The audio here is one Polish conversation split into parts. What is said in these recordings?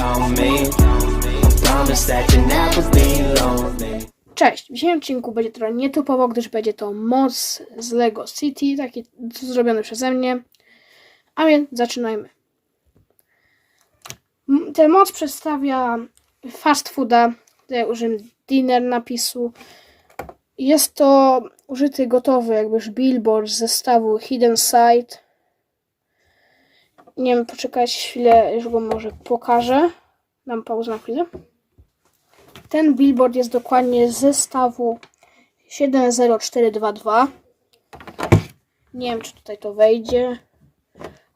me. Promise that you never be lonely. Cześć, w dzisiejszym odcinku będzie trochę nietypowo, gdyż będzie to moc z Lego City, taki zrobiony przeze mnie. A więc zaczynajmy. Ten moc przedstawia fast fooda, tutaj użyłem dinner napisu. Jest to użyty gotowy jakby już billboard z zestawu Hidden Side. Nie wiem, poczekać chwilę, już go może pokażę. Dam pauzę na chwilę. Ten billboard jest dokładnie z zestawu 70422. Nie wiem, czy tutaj to wejdzie.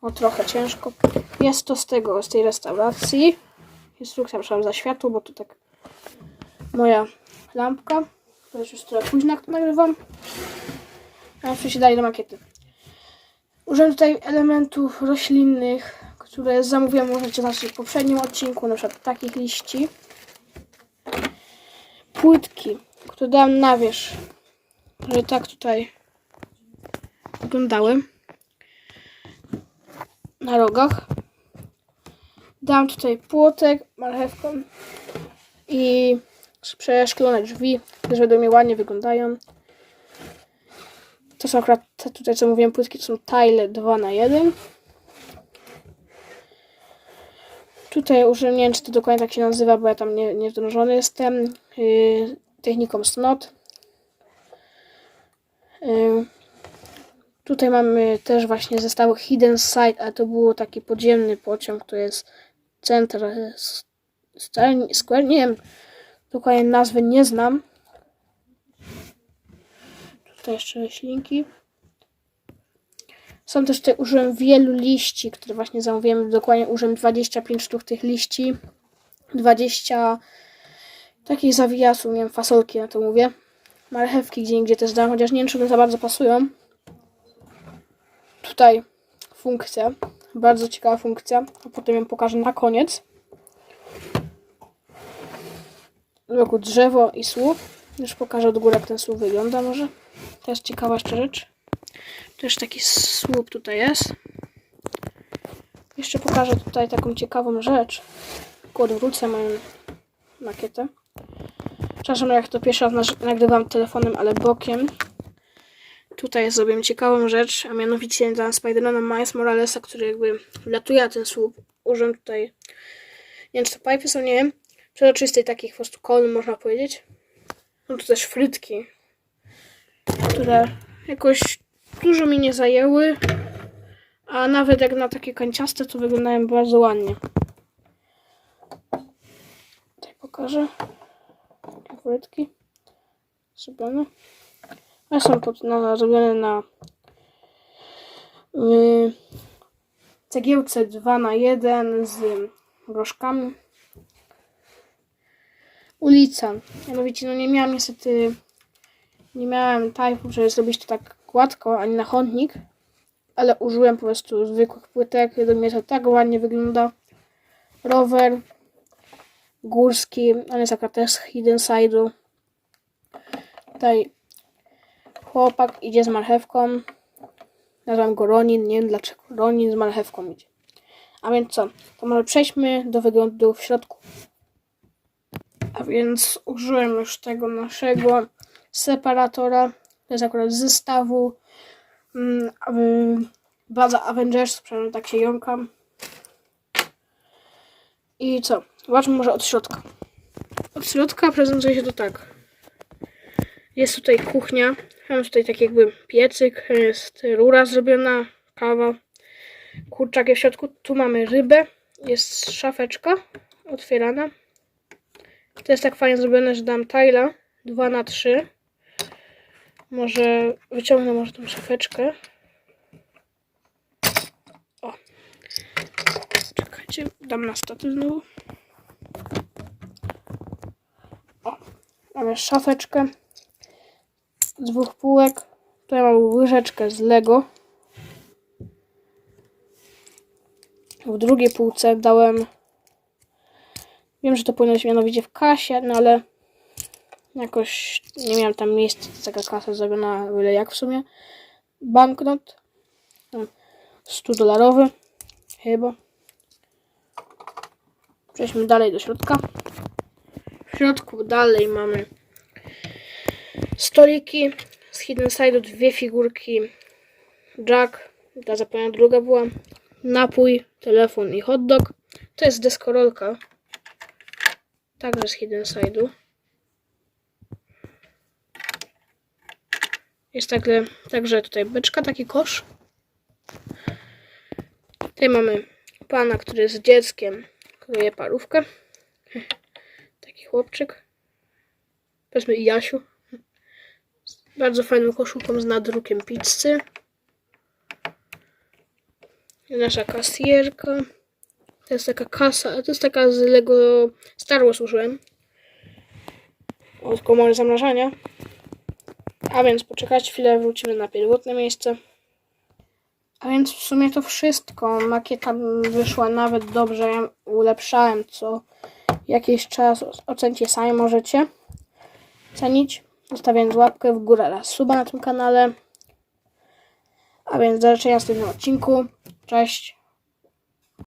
O, trochę ciężko. Jest to z tego, z tej restauracji. Instrukcja, przepraszam za światło, bo to tak moja lampka. To jest już trochę późno, jak to nagrywam. A się dalej do makiety. Użyłem tutaj elementów roślinnych, które zamówiłem, możecie zobaczyć w poprzednim odcinku, na przykład takich liści płytki, które dałem na wierzch, że tak tutaj wyglądały na rogach. Dam tutaj płotek, marchewką i przeszklone drzwi, też według mnie ładnie wyglądają. To są akurat te tutaj, co mówiłem, płytki, to są tile 2 na 1 Tutaj użyłem, nie wiem, czy to dokładnie tak się nazywa, bo ja tam nie, nie wdrożony jestem. Yy, techniką SNOT. Yy, tutaj mamy też właśnie zestaw Hidden Side, ale to był taki podziemny pociąg, to jest Central Square, nie wiem, dokładnie nazwy nie znam. Tutaj jeszcze roślinki. Są też tutaj, użyłem wielu liści, które właśnie zamówiłem. Dokładnie użyłem 25 sztuk tych liści. 20 takich zawijasów, nie wiem, fasolki na to mówię. Marchewki gdzie indziej też dałem, chociaż nie wiem, czy one za bardzo pasują. Tutaj funkcja. Bardzo ciekawa funkcja. A potem ją pokażę na koniec. Wokół drzewo i słup. Już pokażę od góry, jak ten słup wygląda może. To jest ciekawa jeszcze rzecz. Też taki słup tutaj jest. Jeszcze pokażę tutaj taką ciekawą rzecz. Odwrócę moją makietę. Przepraszam, jak to pierwszy raz nagrywam telefonem, ale bokiem. Tutaj zrobiłem ciekawą rzecz, a mianowicie dla Spidermana Miles Moralesa, który jakby latuje na ten słup. Użyłem tutaj, nie wiem czy to pipy są, nie wiem, przezroczystej takich po prostu kolumn można powiedzieć. Są tu też frytki, które jakoś dużo mi nie zajęły, a nawet jak na takie kanciaste, to wyglądają bardzo ładnie. Tutaj pokażę. Takie frytki. Zrobione. A są pod, na, zrobione na yy, cegiełce 2 na 1 z groszkami. Ulica. Mianowicie, no nie miałam niestety, nie miałem typu, żeby zrobić to tak gładko, ani na chodnik, ale użyłem po prostu zwykłych płytek. Według mnie to tak ładnie wygląda. Rower górski, on jest akurat też z Hidden Side'u. Tutaj chłopak idzie z marchewką. Nazywam go Ronin, nie wiem dlaczego Ronin z marchewką idzie. A więc co? To może przejdźmy do wyglądu w środku. A więc użyłem już tego naszego separatora. To jest akurat z zestawu mm, aby- baza Avengers, przynajmniej tak się jąkam. I co? Zobaczmy może od środka. Od środka prezentuje się to tak. Jest tutaj kuchnia. Mam tutaj taki jakby piecyk. Jest rura zrobiona, kawa. Kurczak w środku. Tu mamy rybę. Jest szafeczka otwierana. To jest tak fajnie zrobione, że dam tile 2 na 3 Może wyciągnę może tą szafeczkę. O. Czekajcie, dam na statyw znowu. O. Mamy szafeczkę z dwóch półek. Tutaj mam łyżeczkę z Lego. W drugiej półce dałem Wiem, że to powinno być mianowicie w kasie, no ale jakoś nie miałem tam miejsca, taka kasa zrobiona byle jak w sumie. Banknot. Tam 100 dolarowy. Chyba. Przejdźmy dalej do środka. W środku dalej mamy stoliki z Hidden Side'u, dwie figurki, Jack, ta zapomniana druga była, napój, telefon i hot dog. To jest deskorolka, także z Hidden Side'u. Jest także, także tutaj beczka, taki kosz. Tutaj mamy pana, który jest dzieckiem, który je parówkę. Taki chłopczyk. Powiedzmy Jasiu. Z bardzo fajną koszulką z nadrukiem pizzy. Nasza kasjerka. To jest taka kasa, to jest taka z Lego Star Wars użyłem. Od komory zamrażania. A więc poczekać chwilę, wrócimy na pierwotne miejsce. A więc w sumie to wszystko. Makieta wyszła nawet dobrze. Ja ulepszałem co jakiś czas. Ocencie sami możecie cenić. Zostawiając łapkę w górę oraz suba na tym kanale. A więc do zobaczenia w następnym odcinku. Cześć.